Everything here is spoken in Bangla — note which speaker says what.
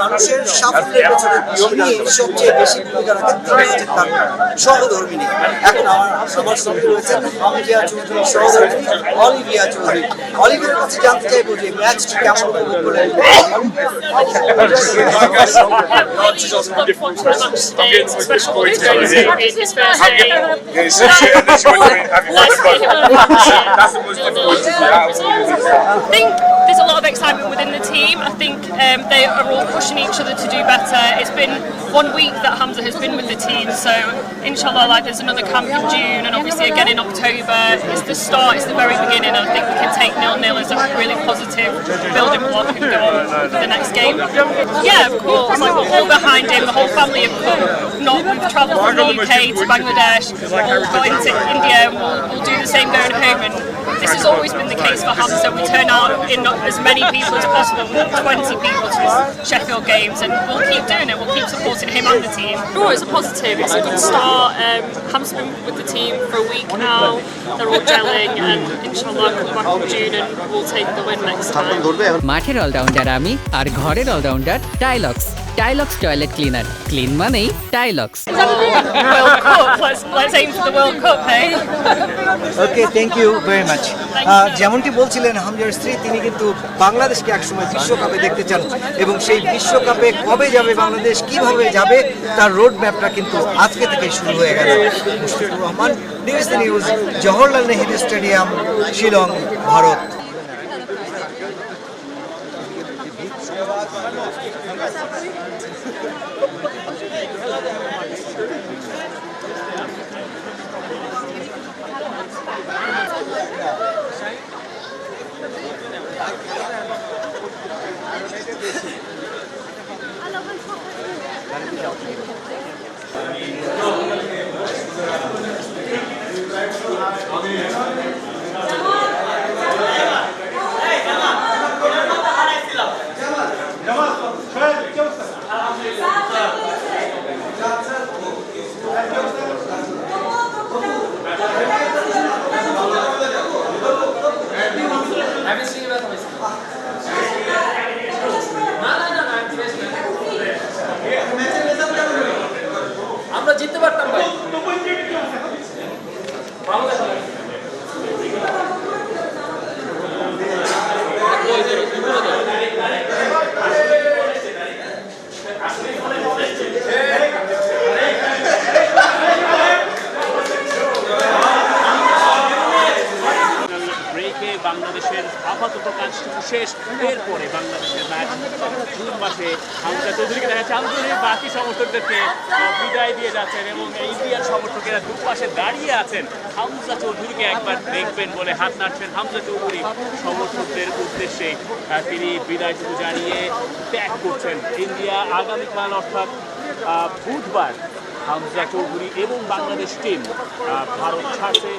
Speaker 1: মানুষের সাফল্যের পেছনে তিনি সবচেয়ে বেশি ভূমিকা রাখেন তিনি হচ্ছে তার সহধর্মিনী। এখন আমার আমার সঙ্গে রয়েছেন অলিভিয়া চৌধুরী, সহধর্মিনী অলিভিয়া চৌধুরী। অলিভিয়ার কাছে জানতে চাইব যে ম্যাচটি কেমন
Speaker 2: হবে Thank you. A lot of excitement within the team. I think um, they are all pushing each other to do better. It's been one week that Hamza has been with the team, so inshallah, like there's another camp in June, and obviously again in October. It's the start, it's the very beginning, and I think we can take nil nil as a really positive building block and go on for the next game. Yeah, of course. Like we're all behind him. The whole family have come. Not we've travelled from the UK to Bangladesh. We'll into India, and we'll, we'll do the same going home. And this has always been the case for Hamza. We turn out in as many people as possible, 20 people to his Sheffield games, and we'll keep doing it. We'll keep supporting him and the team. Oh, it's a positive. It's a good start. Um, Hamza's been with the team for a week now. They're all gelling, and inshallah, come back in June, and we'll take the win next time.
Speaker 3: মাঠের অলরাউন্ডার আমি আর ঘরের allrounder Tilex Tilex toilet cleaner clean মানেই Tilex
Speaker 2: World Cup. Let's let's aim for the World Cup, hey?
Speaker 1: Okay thank you very much যেমনটি বলছিলেন হামজার স্ত্রী, তিনি কিন্তু বাংলাদেশকে একসময় বিশ্বকাপে দেখতে চান এবং সেই বিশ্বকাপে কবে যাবে, বাংলাদেশ কীভাবে যাবে, তার রোড ম্যাপটা কিন্তু আজকে থেকে শুরু হয়ে গেল। Mushfiqur Rahman, news news, Jawaharlal
Speaker 4: Nehru stadium, Shillong, Bharat.
Speaker 5: కనిపించాల్సింది বাংলাদেশের আপাতত কাজটুকু শেষ এরপরে বাংলাদেশ জুন মাসে হামজা চৌধুরীকে দেখা যাচ্ছে। বাকি সমর্থকদেরকে বিদায় দিয়ে যাচ্ছেন এবং ইন্ডিয়ান সমর্থকেরা দুপাশে দাঁড়িয়ে আছেন। হামজা চৌধুরীকে একবার দেখবেন বলে হাত নাড়ছেন হামজা চৌধুরী সমর্থকদের উদ্দেশ্যে। তিনি বিদায়টুকু জানিয়ে ত্যাগ করছেন। ইন্ডিয়া আগামীকাল অর্থাৎ বুধবার হামজা চৌধুরী এবং বাংলাদেশ টিম ভারত ছাড়ছে।